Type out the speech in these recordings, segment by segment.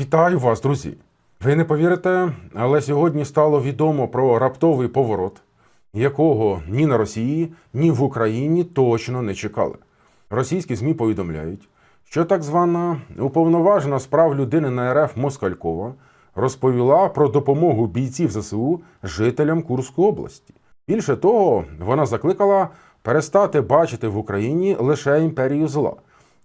Вітаю вас, друзі! Ви не повірите, але сьогодні стало відомо про раптовий поворот, якого ні на Росії, ні в Україні точно не чекали. Російські ЗМІ повідомляють, що так звана уповноважена з прав людини на РФ Москалькова розповіла про допомогу бійців ЗСУ жителям Курської області. Більше того, вона закликала перестати бачити в Україні лише імперію зла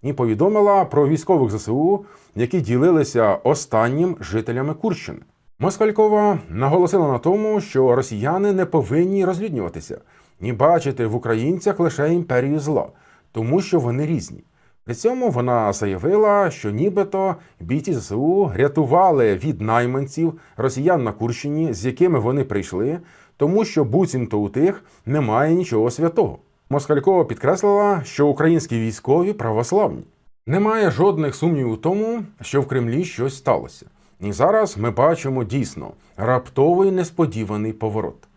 і повідомила про військових ЗСУ, які ділилися останнім жителями Курщини. Москалькова наголосила на тому, що росіяни не повинні розлюднюватися ні бачити в українцях лише імперію зла, тому що вони різні. При цьому вона заявила, що нібито бійці ЗСУ рятували від найманців росіян на Курщині, з якими вони прийшли, тому що буцімто у тих немає нічого святого. Москалькова підкреслила, що українські військові православні. Немає жодних сумнівів у тому, що в Кремлі щось сталося. І зараз ми бачимо дійсно раптовий несподіваний поворот.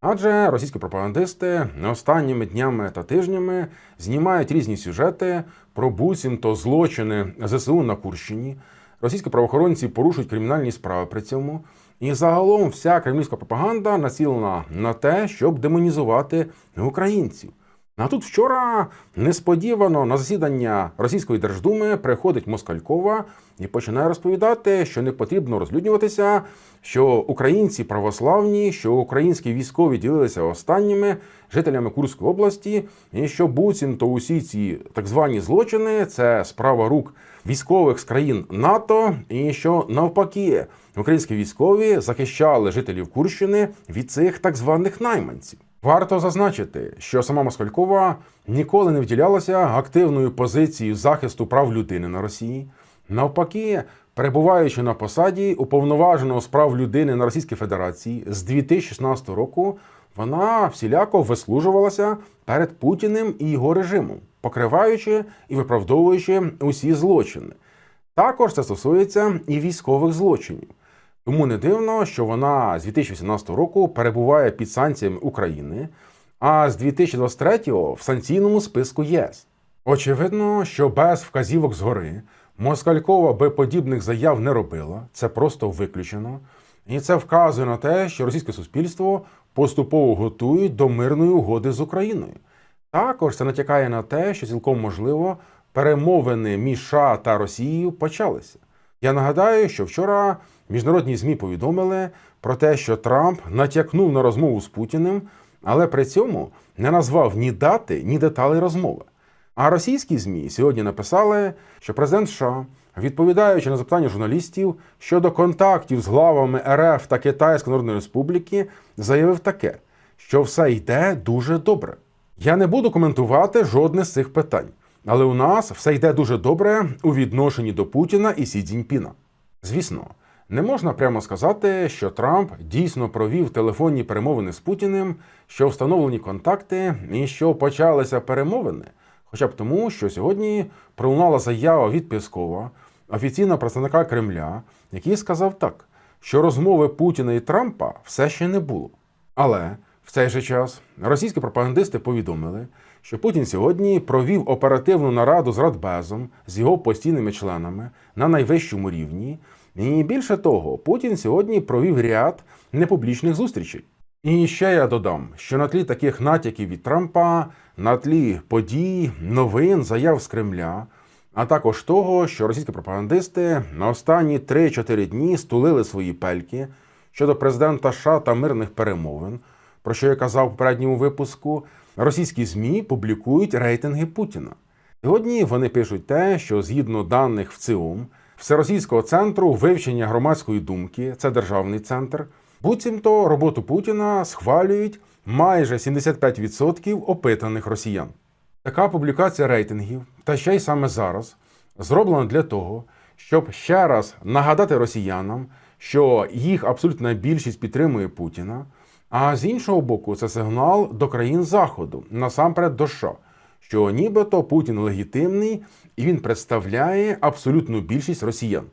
Адже російські пропагандисти останніми днями та тижнями знімають різні сюжети про буцімто злочини ЗСУ на Курщині. Російські правоохоронці порушують кримінальні справи при цьому. І загалом вся кремлівська пропаганда націлена на те, щоб демонізувати українців. А тут вчора несподівано на засідання Російської Держдуми приходить Москалькова і починає розповідати, що не потрібно розлюднюватися, що українці православні, що українські військові ділилися останніми жителями Курської області, і що буцімто усі ці так звані злочини це справа рук військових з країн НАТО, і що навпаки українські військові захищали жителів Курщини від цих так званих найманців. Варто зазначити, що сама Москалькова ніколи не вділялася активною позицією захисту прав людини на Росії. Навпаки, перебуваючи на посаді уповноваженого з прав людини на Російській Федерації з 2016 року, вона всіляко вислужувалася перед Путіним і його режимом, покриваючи і виправдовуючи усі злочини. Також це стосується і військових злочинів. Тому не дивно, що вона з 2018 року перебуває під санкціями України, а з 2023-го в санкційному списку ЄС. Очевидно, що без вказівок згори Москалькова би подібних заяв не робила, це просто виключено. І це вказує на те, що російське суспільство поступово готують до мирної угоди з Україною. Також це натякає на те, що цілком можливо перемовини між США та Росією почалися. Я нагадаю, що вчора міжнародні ЗМІ повідомили про те, що Трамп натякнув на розмову з Путіним, але при цьому не назвав ні дати, ні деталей розмови. А російські ЗМІ сьогодні написали, що президент США, відповідаючи на запитання журналістів щодо контактів з главами РФ та Китайської Народної Республіки, заявив таке, що все йде дуже добре. Я не буду коментувати жодне з цих питань, але у нас все йде дуже добре у відношенні до Путіна і Сі Цзіньпіна. Звісно, не можна прямо сказати, що Трамп дійсно провів телефонні перемовини з Путіним, що встановлені контакти і що почалися перемовини, хоча б тому, що сьогодні пролунала заява від Пєскова, офіційного представника Кремля, який сказав так, що розмови Путіна і Трампа все ще не було. Але в цей же час російські пропагандисти повідомили, що Путін сьогодні провів оперативну нараду з Радбезом, з його постійними членами на найвищому рівні. І більше того, Путін сьогодні провів ряд непублічних зустрічей. І ще я додам, що на тлі таких натяків від Трампа, на тлі подій, новин, заяв з Кремля, а також того, що російські пропагандисти на останні 3-4 дні стулили свої пельки щодо президента США та мирних перемовин, про що я казав в попередньому випуску, російські ЗМІ публікують рейтинги Путіна. Сьогодні вони пишуть те, що згідно даних в ЦИОМ, Всеросійського центру вивчення громадської думки, це державний центр, буцімто роботу Путіна схвалюють майже 75% опитаних росіян. Така публікація рейтингів, та ще й саме зараз, зроблена для того, щоб ще раз нагадати росіянам, що їх абсолютна більшість підтримує Путіна. А з іншого боку, це сигнал до країн Заходу, насамперед до США, що нібито Путін легітимний і він представляє абсолютну більшість росіян.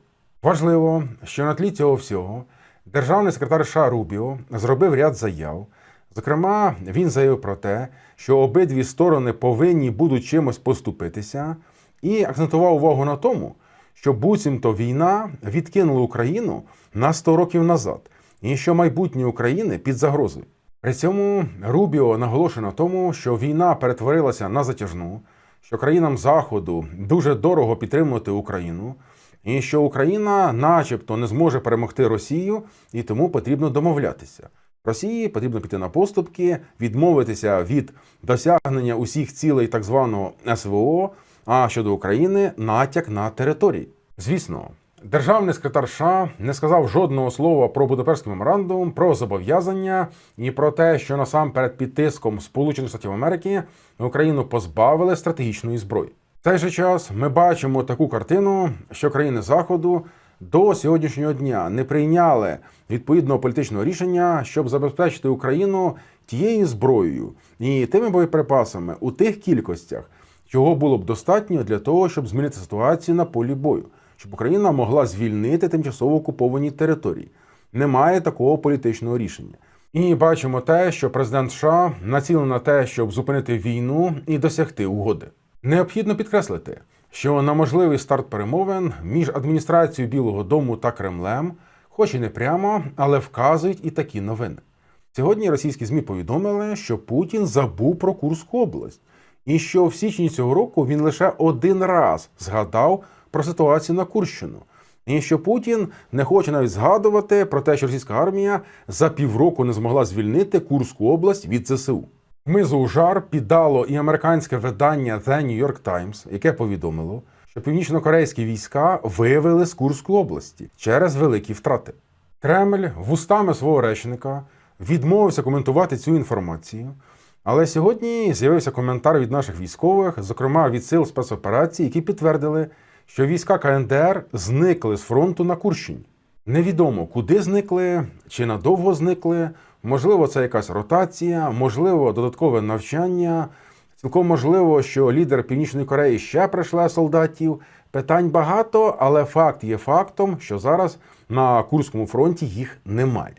Важливо, що на тлі цього всього державний секретар США Рубіо зробив ряд заяв. Зокрема, він заявив про те, що обидві сторони повинні будуть чимось поступитися, і акцентував увагу на тому, що буцімто війна відкинула Україну на 100 років назад, і що майбутнє України під загрозою. При цьому Рубіо наголошує на тому, що війна перетворилася на затяжну, що країнам Заходу дуже дорого підтримувати Україну, і що Україна, начебто, не зможе перемогти Росію, і тому потрібно домовлятися. Росії потрібно піти на поступки, відмовитися від досягнення усіх цілей так званого СВО. А щодо України натяк на території. Звісно, державний секретар США не сказав жодного слова про Будапештський меморандум, про зобов'язання і про те, що насамперед під тиском Сполучених Штатів Америки Україну позбавили стратегічної зброї. В цей же час ми бачимо таку картину, що країни Заходу до сьогоднішнього дня не прийняли відповідного політичного рішення, щоб забезпечити Україну тією зброєю і тими боєприпасами у тих кількостях, чого було б достатньо для того, щоб змінити ситуацію на полі бою, щоб Україна могла звільнити тимчасово окуповані території. Немає такого політичного рішення. І бачимо те, що президент США націлений на те, щоб зупинити війну і досягти угоди. Необхідно підкреслити, що на можливий старт перемовин між адміністрацією Білого Дому та Кремлем, хоч і не прямо, але вказують і такі новини. Сьогодні російські ЗМІ повідомили, що Путін забув про Курську область, і що в січні цього року він лише один раз згадав про ситуацію на Курщину. І що Путін не хоче навіть згадувати про те, що російська армія за півроку не змогла звільнити Курську область від ЗСУ. Мизу жар піддало і американське видання The New York Times, яке повідомило, що північно-корейські війська вивели з Курської області через великі втрати. Кремль вустами свого речника відмовився коментувати цю інформацію. Але сьогодні з'явився коментар від наших військових, зокрема від сил спецоперацій, які підтвердили, що війська КНДР зникли з фронту на Курщині. Невідомо, куди зникли, чи надовго зникли. Можливо, це якась ротація, можливо, додаткове навчання. Цілком можливо, що лідер Північної Кореї ще прийшла солдатів. Питань багато, але факт є фактом, що зараз на Курському фронті їх немає.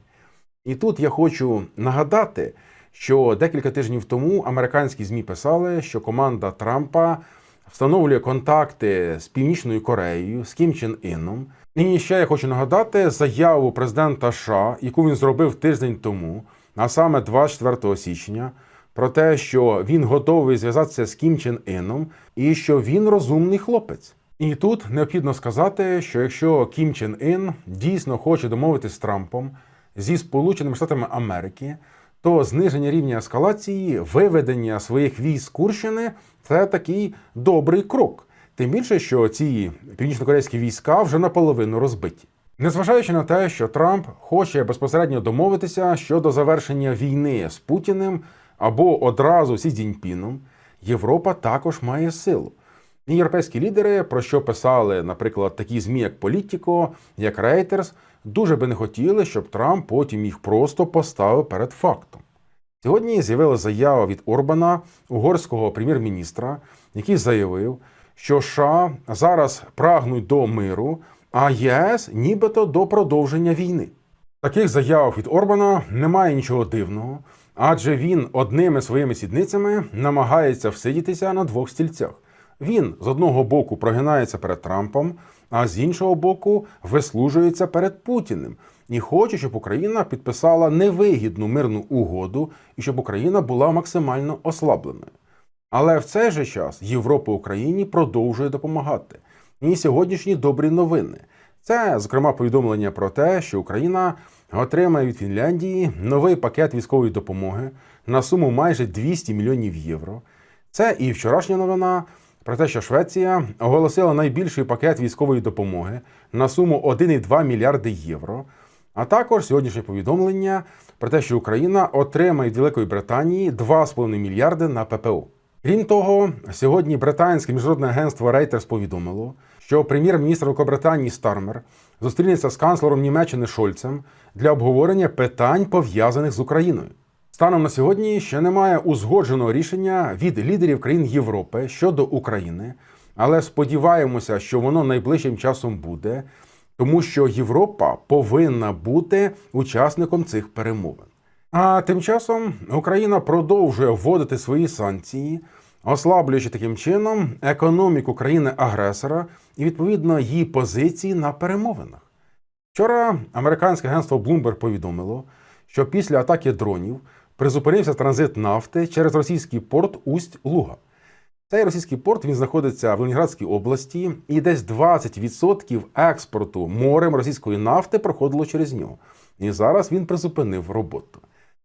І тут я хочу нагадати, що декілька тижнів тому американські ЗМІ писали, що команда Трампа встановлює контакти з Північною Кореєю, з Кім Чен Іном. І ще я хочу нагадати заяву президента США, яку він зробив тиждень тому, а саме 24 січня, про те, що він готовий зв'язатися з Кім Чен Іном і що він розумний хлопець. І тут необхідно сказати, що якщо Кім Чен Ін дійсно хоче домовитися з Трампом зі Сполученими Штатами Америки, то зниження рівня ескалації, виведення своїх військ Курщини це такий добрий крок. Тим більше, що ці північнокорейські війська вже наполовину розбиті. Незважаючи на те, що Трамп хоче безпосередньо домовитися щодо завершення війни з Путіним або одразу зі Цзіньпіном, Європа також має силу. Європейські лідери, про що писали, наприклад, такі змі, як Політіко, як Рейтерс, дуже би не хотіли, щоб Трамп потім їх просто поставив перед фактом. Сьогодні з'явилася заява від Орбана, угорського прем'єр-міністра, який заявив, що США зараз прагнуть до миру, а ЄС нібито до продовження війни. Таких заяв від Орбана немає нічого дивного, адже він одними своїми сідницями намагається всидітися на двох стільцях. Він з одного боку прогинається перед Трампом, а з іншого боку вислужується перед Путіним і хоче, щоб Україна підписала невигідну мирну угоду і щоб Україна була максимально ослабленою. Але в цей же час Європа Україні продовжує допомагати. І сьогоднішні добрі новини. Це, зокрема, повідомлення про те, що Україна отримає від Фінляндії новий пакет військової допомоги на суму майже 200 мільйонів євро. Це і вчорашня новина про те, що Швеція оголосила найбільший пакет військової допомоги на суму 1,2 мільярди євро. А також сьогоднішнє повідомлення про те, що Україна отримає від Великої Британії 2,5 мільярди на ППО. Крім того, сьогодні британське міжнародне агентство Reuters повідомило, що прем'єр-міністр Великобританії Стармер зустрінеться з канцлером Німеччини Шольцем для обговорення питань пов'язаних з Україною. Станом на сьогодні ще немає узгодженого рішення від лідерів країн Європи щодо України, але сподіваємося, що воно найближчим часом буде, тому що Європа повинна бути учасником цих перемовин. А тим часом Україна продовжує вводити свої санкції, ослаблюючи таким чином економіку країни-агресора і відповідно її позиції на перемовинах. Вчора американське агентство Bloomberg повідомило, що після атаки дронів призупинився транзит нафти через російський порт Усть-Луга. Цей російський порт він знаходиться в Ленінградській області, і десь 20% експорту морем російської нафти проходило через нього. І зараз він призупинив роботу.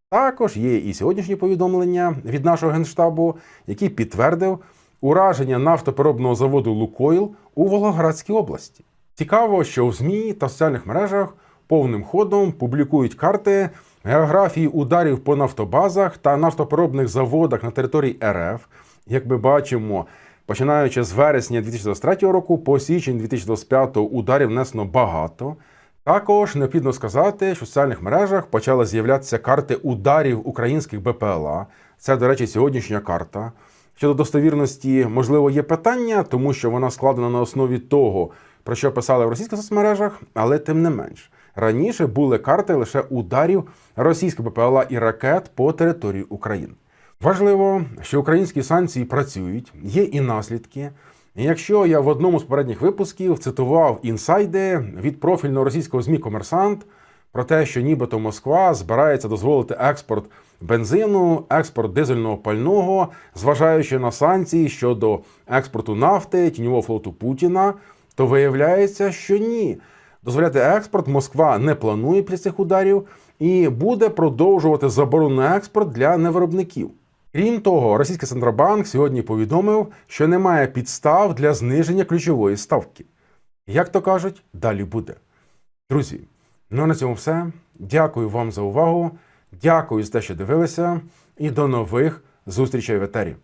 Також є і сьогоднішні повідомлення від нашого генштабу, який підтвердив ураження нафтопереробного заводу Лукойл у Волгоградській області. Цікаво, що в ЗМІ та в соціальних мережах повним ходом публікують карти географії ударів по нафтобазах та нафтопереробних заводах на території РФ. Як ми бачимо, починаючи з вересня 2023 року по січень 2025 ударів внесено багато. Також необхідно сказати, що в соціальних мережах почали з'являтися карти ударів українських БПЛА. Це, до речі, сьогоднішня карта. Щодо достовірності, можливо, є питання, тому що вона складена на основі того, про що писали в російських соцмережах, але тим не менш. Раніше були карти лише ударів російських БПЛА і ракет по території України. Важливо, що українські санкції працюють, є і наслідки. Якщо я в одному з попередніх випусків цитував інсайди від профільного російського ЗМІ Комерсант про те, що нібито Москва збирається дозволити експорт бензину, експорт дизельного пального, зважаючи на санкції щодо експорту нафти, тіньового флоту Путіна, то виявляється, що ні. Дозволяти експорт Москва не планує після цих ударів і буде продовжувати заборону на експорт для невиробників. Крім того, російський центробанк сьогодні повідомив, що немає підстав для зниження ключової ставки. Як то кажуть, далі буде. Друзі, ну а на цьому все. Дякую вам за увагу. Дякую за те, що дивилися, і до нових зустрічей в етері.